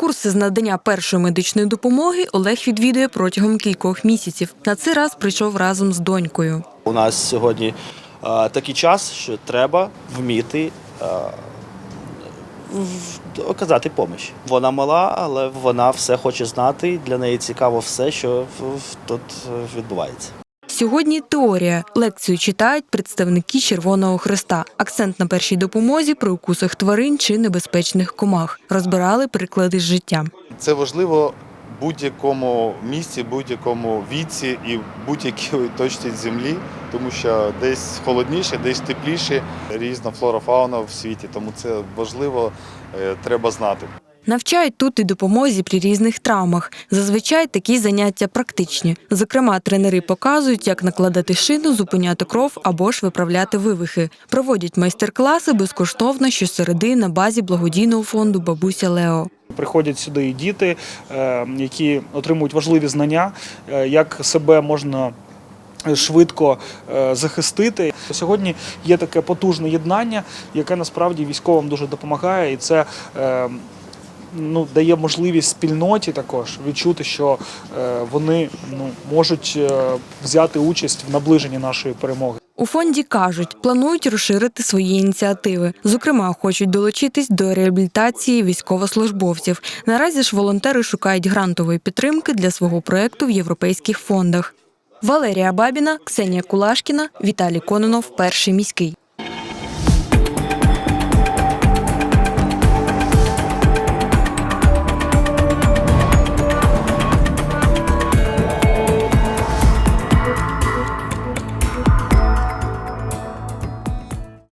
Курси з надання першої медичної допомоги Олег відвідує протягом кількох місяців. На цей раз прийшов разом з донькою. У нас сьогодні е, такий час, що треба вміти е, в- оказати допомогу. Вона мала, але вона все хоче знати. Для неї цікаво все, що тут е, відбувається. Сьогодні теорія. Лекцію читають представники Червоного Хреста. Акцент на першій допомозі при укусах тварин чи небезпечних комах. Розбирали приклади з життя. Це важливо в будь-якому місці, будь-якому віці і в будь-якій точці землі, тому що десь холодніше, десь тепліше, різна флора фауна в світі. Тому це важливо, е, треба знати. Навчають тут і допомозі при різних травмах. Зазвичай такі заняття практичні. Зокрема, тренери показують, як накладати шину, зупиняти кров або ж виправляти вивихи. Проводять майстер-класи безкоштовно щосереди на базі благодійного фонду Бабуся Лео. Приходять сюди і діти, е, які отримують важливі знання, е, як себе можна швидко е, захистити. Сьогодні є таке потужне єднання, яке насправді військовим дуже допомагає, і це ну, дає можливість спільноті також відчути, що е, вони ну, можуть е, взяти участь в наближенні нашої перемоги. У фонді кажуть, планують розширити свої ініціативи. Зокрема, хочуть долучитись до реабілітації військовослужбовців. Наразі ж волонтери шукають грантової підтримки для свого проекту в європейських фондах. Валерія Бабіна, Ксенія Кулашкіна, Віталій Кононов, перший міський.